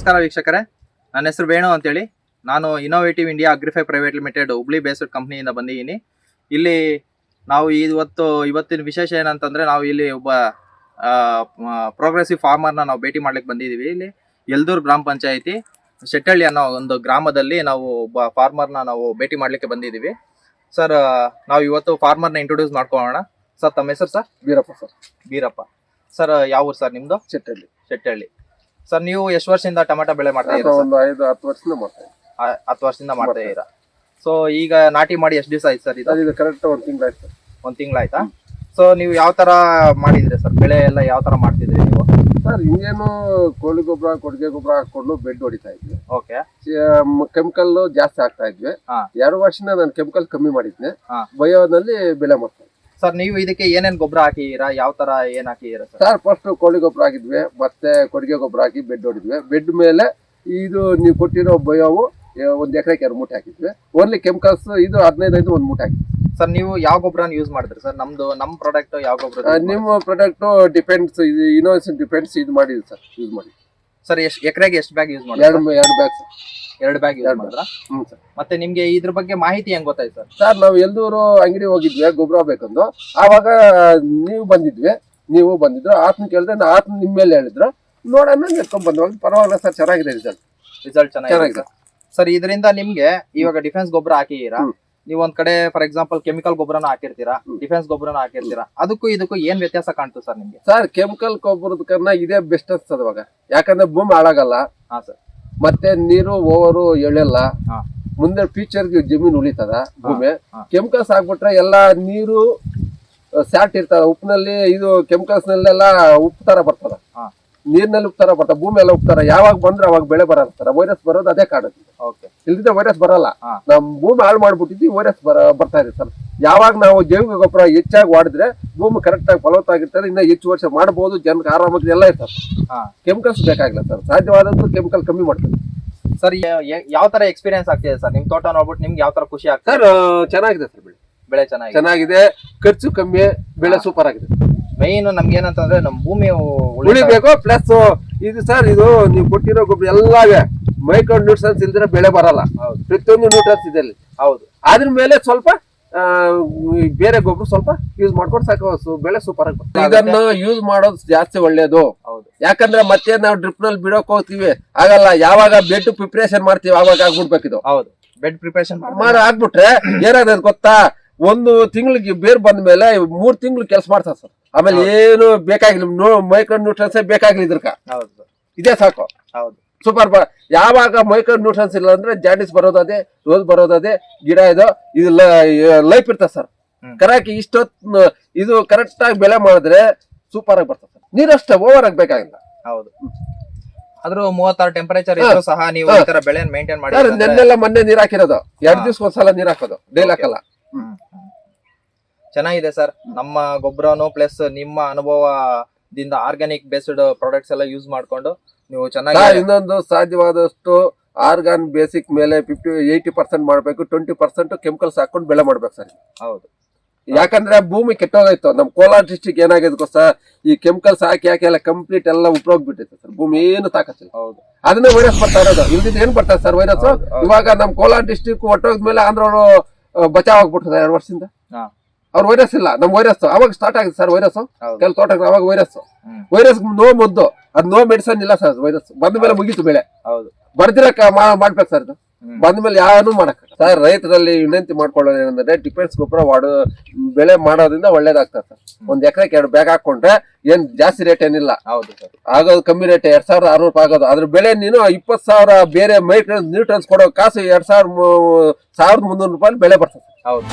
ನಮಸ್ಕಾರ ವೀಕ್ಷಕರೇ. ನನ್ನ ಹೆಸರು ವೇಣು ಅಂತೇಳಿ. ನಾನು innovative India Agrify private limited Hubli based ಕಂಪ್ನಿಯಿಂದ ಬಂದಿದ್ದೀನಿ. ಇಲ್ಲಿ ನಾವು ಇವತ್ತು ಇವತ್ತಿನ ವಿಶೇಷ ಏನಂತಂದರೆ ನಾವು ಇಲ್ಲಿ ಒಬ್ಬ ಪ್ರೋಗ್ರೆಸಿವ್ ಫಾರ್ಮರ್ನ ನಾವು ಭೇಟಿ ಮಾಡ್ಲಿಕ್ಕೆ ಬಂದಿದ್ದೀವಿ. ಇಲ್ಲಿ ಯಲ್ದೂರ್ ಗ್ರಾಮ ಪಂಚಾಯಿತಿ ಶೆಟ್ಟಳ್ಳಿ ಅನ್ನೋ ಒಂದು ಗ್ರಾಮದಲ್ಲಿ ನಾವು ಒಬ್ಬ ಫಾರ್ಮರ್ನ ನಾವು ಭೇಟಿ ಮಾಡ್ಲಿಕ್ಕೆ ಬಂದಿದ್ದೀವಿ. ಸರ್ ನಾವು ಇವತ್ತು ಫಾರ್ಮರ್ನ ಇಂಟ್ರೊಡ್ಯೂಸ್ ಮಾಡ್ಕೊಳ್ಳೋಣ. ಸರ್ ತಮ್ಮ ಹೆಸರು sir? Beerappa sir. Beerappa sir ಯಾವ ಊರು ಸರ್ ನಿಮ್ಮದು ಶೆಟ್ಟಳ್ಳಿ. ಶೆಟ್ಟಳ್ಳಿ. ಸರ್ ನೀವು ಎಷ್ಟು ವರ್ಷದಿಂದ ಟೊಮೆಟೊ ಬೆಳೆ ಮಾಡ್ತಾ ಇದ್ದೀರಾ ಒಂದು ಐದು ಹತ್ತು ವರ್ಷದಿಂದ ಮಾಡ್ತಾ ಇದ್ದೀನಿ. ಹತ್ತು ವರ್ಷದಿಂದ ಮಾಡ್ತಾ ಇದ್ದೀರಾ? ಸೊ ಈಗ ನಾಟಿ ಮಾಡಿ ಎಷ್ಟು ದಿವಸ ಆಯ್ತು ಸರ್ ಇದು? ಸರ್ ಇದು ಕರೆಕ್ಟ್ ಒಂದು ತಿಂಗಳಾಯ್ತು ಒಂದ್ ತಿಂಗಳಾಯ್ತಾ ಸೊ ನೀವು ಯಾವ ತರ ಮಾಡಿದ್ರಿ ಸರ್? ಬೆಳೆ ಎಲ್ಲ ಯಾವ ತರ ಮಾಡ್ತಿದ್ರಿ ನೀವು? ಸರ್ ಹಿಂಗೇನು ಕೋಳಿ ಗೊಬ್ಬರ ಕೊಡುಗೆ ಗೊಬ್ಬರ ಹಾಕೊಂಡು ಬೆಡ್ ಹೊಡಿತಾ ಇದ್ವಿ. ಓಕೆ. ಕೆಮಿಕಲ್ ಜಾಸ್ತಿ ಆಗ್ತಾ ಇದ್ವಿ. ಹಾ. ಎರಡು ವರ್ಷದಿಂದ ನಾನು ಕೆಮಿಕಲ್ ಕಮ್ಮಿ ಮಾಡಿದ್ನೆ. ಹಾ. ಬಯೋನಲ್ಲಿ ಬೆಳೆ ಮಾಡ್ತಾ ಸರ್ ನೀವು ಇದಕ್ಕೆ ಏನೇನ್ ಗೊಬ್ಬರ ಹಾಕಿದೀರಾ? ಯಾವ ತರ ಏನ್ ಹಾಕಿದೀರಾ ಸರ್ ಸರ್ ಫಸ್ಟ್ ಕೋಳಿ ಗೊಬ್ಬರ ಹಾಕಿದ್ವಿ ಮತ್ತೆ ಕೊಡುಗೆ ಗೊಬ್ಬರ ಹಾಕಿ ಬೆಡ್ ಹೊಡಿದ್ವಿ. ಬೆಡ್ ಮೇಲೆ ಇದು ನೀವು ಕೊಟ್ಟಿರೋ ಬಯೋವು ಒಂದ್ ಎಕರೆಗೆ ಎರಡು ಮೂಟೆ ಹಾಕಿದ್ವಿ. ಓನ್ಲಿ ಕೆಮಿಕಲ್ಸ್ ಇದು ಹದಿನೈದು ಒಂದು ಮೂಟೆ ಹಾಕಿದ್ವಿ. ಸರ್ ನೀವು ಯಾವ ಗೊಬ್ಬರನ ಯೂಸ್ ಮಾಡಿದ್ರಿ ಸರ್ ನಮ್ದು ನಮ್ ಪ್ರಾಡಕ್ಟ್ ಯಾವ ಗೊಬ್ಬರ ನಿಮ್ಮ ಪ್ರಾಡಕ್ಟ್ ಡಿಪೆಂಡ್ಸ್ ಇದು ಡಿಪೆಂಡ್ಸ್ ಇದು ಮಾಡಿದ್ವಿ ಸರ್ ಯೂಸ್ ಮಾಡಿ ಸರ್ ಎಷ್ಟು ಎಕರೆಗೆ ಎಷ್ಟು ಬ್ಯಾಗ್ ಯೂಸ್ ಮಾಡಿ ಎರಡು ಎರಡು ಬ್ಯಾಗ್ ಸರ್. ಎರಡು ಬ್ಯಾಗ್ ಯೂಸ್ ಹ್ಞೂ ಸರ್. ಮತ್ತೆ ನಿಮ್ಗೆ ಇದ್ರ ಬಗ್ಗೆ ಮಾಹಿತಿ ಹೆಂಗ್ ಗೊತ್ತಾಯ್ತು ಸರ್? ಸರ್ ನಾವು ಎಲ್ದೂರು ಅಂಗಡಿ ಹೋಗಿದ್ವಿ ಗೊಬ್ಬರ ಬೇಕಂದು ಆವಾಗ ನೀವು ಬಂದಿದ್ವಿ ನೀವು ಬಂದಿದ್ರು. ಆತ್ಮ ಕೇಳಿದ್ರೆ ನಾ ಆತನ ನಿಮ್ಮ ಮೇಲೆ ಹೇಳಿದ್ರು. ನೋಡೋಣ ಎತ್ಕೊಂಡ್ ಬಂದ್ವಾಗ ಪರವಾಗಿಲ್ಲ ಸರ್ ಚೆನ್ನಾಗಿದೆ ರಿಸಲ್ಟ್ ರಿಸಲ್ಟ್ ಚೆನ್ನಾಗಿದೆ. ಚೆನ್ನಾಗಿದೆ. ಸರ್ ಇದರಿಂದ ನಿಮ್ಗೆ ಇವಾಗ ಡಿಫೆನ್ಸ್ ಗೊಬ್ಬರ ಹಾಕಿದೀರಾ. ನೀವು ಒಂದ್ ಕಡೆ ಫಾರ್ ಎಕ್ಸಾಂಪಲ್ ಕೆಮಿಕಲ್ ಗೊಬ್ಬರನ ಹಾಕಿರ್ತೀರಾ ಡಿಫೆನ್ಸ್ ಗೊಬ್ಬರನ ಹಾಕಿರ್ತೀರಾ ಅದಕ್ಕೂ ಇದಕ್ಕೂ ಏನ್ ವ್ಯತ್ಯಾಸ ಕಾಣ್ತು ಸರ್ ನಿಮ್ಗೆ? ಸರ್ ಕೆಮಿಕಲ್ ಗೊಬ್ಬರದ ಗೊಬ್ಬರದಕ್ಕನ್ನ ಇದೇ ಬೆಸ್ಟ್ ಅನ್ಸ್ತದ ಇವಾಗ. ಯಾಕಂದ್ರೆ ಭೂಮಿ ಹಾಳಾಗಲ್ಲ. ಹಾ ಸರ್. ಮತ್ತೆ ನೀರು ಓವರು ಎಳೆಲ್ಲ ಮುಂದೆ ಫ್ಯೂಚರ್ ಜಮೀನು ಉಳಿತದ ಭೂಮಿ. ಕೆಮಿಕಲ್ಸ್ ಹಾಕ್ಬಿಟ್ರೆ ಎಲ್ಲಾ ನೀರು ಸ್ಯಾಟ್ ಇರ್ತದ. ಉಪ್ಪಿನಲ್ಲಿ ಇದು ಕೆಮಿಕಲ್ಸ್ ನಲ್ಲೆಲ್ಲ ಉಪ್ಪು ತರ ಬರ್ತದ. ನೀರ್ನಲ್ಲಿ ಉಪ್ತಾರ ಬರ್ತಾರೆ ಭೂಮಿ ಎಲ್ಲ ಉಪ್ತಾರ ಯಾವಾಗ ಬಂದ್ರೆ ಅವಾಗ ಬೆಳೆ ಬರಲ್ಲ ವೈರಸ್ ಬರೋದು ಅದೇ ಕಾಡುತ್ತೆ ಓಕೆ ಇಲ್ದಿದ್ರೆ ವೈರಸ್ ಬರಲ್ಲ. ನಮ್ ಭೂಮಿ ಹಾಳು ಮಾಡ್ಬಿಟ್ಟಿದ್ವಿ ವೈರಸ್ ಬರ ಬರ್ತಾ ಇದೆ ಸರ್. ಯಾವಾಗ ನಾವು ಜೈವಿಕ ಗೊಬ್ಬರ ಹೆಚ್ಚಾಗಿ ಮಾಡಿದ್ರೆ ಭೂಮಿ ಕರೆಕ್ಟ್ ಆಗಿ ಫಲವತ್ತಾಗಿರ್ತಾರೆ ಇನ್ನ ಹೆಚ್ಚು ವರ್ಷ ಮಾಡಬಹುದು ಜನಕ್ಕೆ ಆರಾಮಾಗಿ ಎಲ್ಲ ಇರ್ತದೆ ಹಾ. ಕೆಮಿಕಲ್ಸ್ ಬೇಕಾಗಿಲ್ಲ ಸರ್. ಸಾಧ್ಯವಾದಂತೂ ಕೆಮಿಕಲ್ ಕಮ್ಮಿ ಮಾಡ್ತಾರೆ. ಸರ್ ಯಾವ ತರ ಎಕ್ಸ್ಪೀರಿಯನ್ಸ್ ಆಗ್ತಿದೆ ಸರ್? ನಿಮ್ ತೋಟ ನೋಡ್ಬಿಟ್ಟು ನಿಮ್ಗೆ ಯಾವ ತರ ಖುಷಿ ಆಗ್ತದೆ? ಸರ್ ಚೆನ್ನಾಗಿದೆ ಸರ್ ಬೆಳೆ. ಬೆಳೆ ಚೆನ್ನಾಗಿದೆ. ಚೆನ್ನಾಗಿದೆ. ಖರ್ಚು ಕಮ್ಮಿ ಬೆಳೆ ಸೂಪರ್ ಆಗಿದೆ. ಮೈನ್ ನಮ್ಗೆ ಏನಂತಂದ್ರೆ ನಮ್ಮ ಭೂಮಿ ಉಳಿಬೇಕು ಪ್ಲಸ್ ಇದು ಸರ್ ಇದು ನೀವು ಕೊಟ್ಟಿರೋ ಗೊಬ್ಬರ ಎಲ್ಲವೇ ಮೈಕ್ರೋ ನ್ಯೂಟ್ರನ್ಸ್ ಇಲ್ದಿರ ಬೆಳೆ ಬರಲ್ಲ. ಹೌದು. ಪ್ರತಿಯೊಂದು ನ್ಯೂಟ್ರನ್ಸ್ ಇದೆ. ಹೌದು. ಅದ್ರ ಮೇಲೆ ಸ್ವಲ್ಪ ಬೇರೆ ಗೊಬ್ಬರ ಸ್ವಲ್ಪ ಯೂಸ್ ಮಾಡ್ಕೊಂಡು ಸಾಕು ಬೆಳೆ ಸೂಪರ್ ಆಗಿ. ಇದನ್ನ ಯೂಸ್ ಮಾಡೋದು ಜಾಸ್ತಿ ಒಳ್ಳೇದು. ಹೌದು. ಯಾಕಂದ್ರೆ ಮತ್ತೆ ನಾವು ಡ್ರಿಪ್ನಲ್ಲಿ ಬಿಡೋಕ್ ಹೋಗ್ತೀವಿ. ಆಗಲ್ಲ ಯಾವಾಗ ಬೆಡ್ ಪ್ರಿಪರೇಷನ್ ಮಾಡ್ತೀವಿ ಅವಾಗ ಆಗ್ಬಿಡ್ಬೇಕಿದು. ಹೌದು. ಬೆಡ್ ಪ್ರಿಪರೇಷನ್ ಮಾಡಿ ಆಗ್ಬಿಟ್ರೆ ಏನಾಗ್ತದೆ ಗೊತ್ತಾ? ಒಂದು ತಿಂಗಳಿಗೆ ಬೇರು ಬಂದ ಮೇಲೆ ಮೂರ್ ತಿಂಗಳು ಕೆಲಸ ಮಾಡ್ತಾರೆ ಸರ್. ಆಮೇಲೆ ಏನು ಬೇಕಾಗಿಲ್ಲ ಮೈಕ್ರೋ ನ್ಯೂಟ್ರನ್ಸ್ ಬೇಕಾಗಿಲ್ಲ ಇದ್ರಕ. ಇದೇ ಸಾಕು. ಹೌದು. ಸೂಪರ್ ಬ ಯಾವಾಗ ಮೈಕ್ರೋ ನ್ಯೂಟ್ರನ್ಸ್ ಇಲ್ಲ ಅಂದ್ರೆ ಜಾಂಡಿಸ್ ಬರೋದದೇ ರೋಸ್ ಬರೋದದೇ ಗಿಡ ಇದು ಇದು ಲೈಫ್ ಇರ್ತದೆ ಸರ್. ಕರಾಕಿ ಇಷ್ಟೊತ್ತು ಇದು ಕರೆಕ್ಟ್ ಆಗಿ ಬೆಳೆ ಮಾಡಿದ್ರೆ ಸೂಪರ್ ಆಗಿ ಬರ್ತದೆ ಸರ್. ನೀರಷ್ಟೇ ಓವರ್ ಆಗಿ ಬೇಕಾಗಿಲ್ಲ. ಹೌದು. ಆದ್ರೂ ಮೂವತ್ತಾರು ಟೆಂಪರೇಚರ್ ಇದ್ರು ಸಹ ನೀವು. ಈ ತರ ಬೆಳೆ ಮೇಂಟೈನ್ ಮಾಡಿ ನೆನ್ನೆಲ್ಲ ಮೊನ್ನೆ ನೀರ್ ಹಾಕಿರೋದು. ಎರಡು ಒಂದ್ಸಲ ನೀರ್ ಹಾಕೋದು. ಡೈಲಿ ಹಾಕಲ್ಲ. ಚೆನ್ನಾಗಿದೆ ಸರ್. ನಮ್ಮ ಗೊಬ್ಬರನು ಪ್ಲಸ್ ನಿಮ್ಮ ಅನುಭವದಿಂದ ಆರ್ಗ್ಯಾನಿಕ್ ಬೇಸ್ಡ್ ಪ್ರಾಡಕ್ಟ್ಸ್ ಎಲ್ಲ ಯೂಸ್ ಮಾಡ್ಕೊಂಡು ನೀವು ಚೆನ್ನಾಗಿ ಇನ್ನೊಂದು ಸಾಧ್ಯವಾದಷ್ಟು ಆರ್ಗಾನ್ ಬೇಸಿಕ್ ಮೇಲೆ ಫಿಫ್ಟಿ ಏಯ್ಟಿ ಪರ್ಸೆಂಟ್ ಮಾಡಬೇಕು ಟ್ವೆಂಟಿ ಪರ್ಸೆಂಟ್ ಕೆಮಿಕಲ್ಸ್ ಹಾಕೊಂಡು ಬೆಳೆ ಮಾಡ್ಬೇಕು ಸರ್. ಹೌದು. ಯಾಕಂದ್ರೆ ಭೂಮಿ ಕೆಟ್ಟೋಗಾಯ್ತು ನಮ್ ಕೋಲಾರ ಡಿಸ್ಟಿಕ್ ಏನಾಗಿದೆ ಗೊತ್ತಾ ಈ ಕೆಮಿಕಲ್ಸ್ ಹಾಕಿ ಹಾಕಿ ಎಲ್ಲ ಕಂಪ್ಲೀಟ್ ಎಲ್ಲ ಉಪ್ರೋಗ್ಬಿಟ್ಟಿತ್ತು ಸರ್. ಭೂಮಿ ಏನು ತಾಕತ್ತಿಲ್ಲ. ಹೌದು. ಅದನ್ನ ವೈರಸ್ ಬರ್ತಾ ಇರೋದು. ಇಲ್ದಿದ್ ಏನ್ ಬರ್ತಾರೆ ಸರ್ ವೈರಸ್. ಇವಾಗ ನಮ್ ಕೋಲಾರ ಡಿಸ್ಟಿಕ್ ಒಟ್ಟೋದ್ಮೇಲೆ ಅವರು ಬಚಾವ್ ಆಗ್ಬಿಟ್ಟಿದೆ ಎರಡು ವರ್ಷದಿಂದ. ಅವ್ರ ವೈರಸ್ ಇಲ್ಲ. ನಮ್ ವೈರಸ್ ಅವಾಗ ಸ್ಟಾರ್ಟ್ ಆಗಿದೆ ಸರ್ ವೈರಸ್ ಕೆಲವು ಕೆಲ ತೋಟಕ್ಕೆ ಅವಾಗ ವೈರಸ್ ವೈರಸ್ ನೋ ಮದ್ದು. ಅದ್ ನೋ ಮೆಡಿಸನ್ ಇಲ್ಲ ಸರ್ ವೈರಸ್ ಬಂದ ಮೇಲೆ ಮುಗೀತು ಬೆಳೆ. ಹೌದು. ಬರ್ದಿರಕ ಮಾಡ್ಬೇಕು ಸರ್ ಇದು. ಬಂದ ಮೇಲೆ ಯಾರು ಮಾಡಕ್ ಸರ್ ರೈತರಲ್ಲಿ ವಿನಂತಿ ಮಾಡ್ಕೊಳ್ಳೋದು ಏನಂದ್ರೆ ಡಿಫೆನ್ಸ್ ಗೊಬ್ಬರ ಮಾಡೋ ಬೆಳೆ ಮಾಡೋದ್ರಿಂದ ಒಳ್ಳೇದಾಗ್ತದೆ ಸರ್. ಒಂದ್ ಎಕರೆಗೆ ಎರಡು ಬ್ಯಾಗ್ ಹಾಕೊಂಡ್ರೆ ಏನ್ ಜಾಸ್ತಿ ರೇಟ್ ಏನಿಲ್ಲ. ಹೌದು ಸರ್. ಆಗೋದು ಕಮ್ಮಿ ರೇಟ್ ಎರಡ್ ಸಾವಿರದ ಆರ್ನೂರು ರೂಪಾಯಿ ಆಗೋದು. ಅದ್ರ ಬೆಳೆ ನೀನು ಇಪ್ಪತ್ ಸಾವಿರ ಬೇರೆ ಮೈಟ್ ನ್ಯೂಟ್ರನ್ಸ್ ಕೊಡೋ ಕಾಸು ಎರಡ್ ಸಾವಿರ ಸಾವಿರದ ಮುನ್ನೂರು ರೂಪಾಯಿ ಬೆಲೆ ಬರ್ತದೆ. ಹೌದು.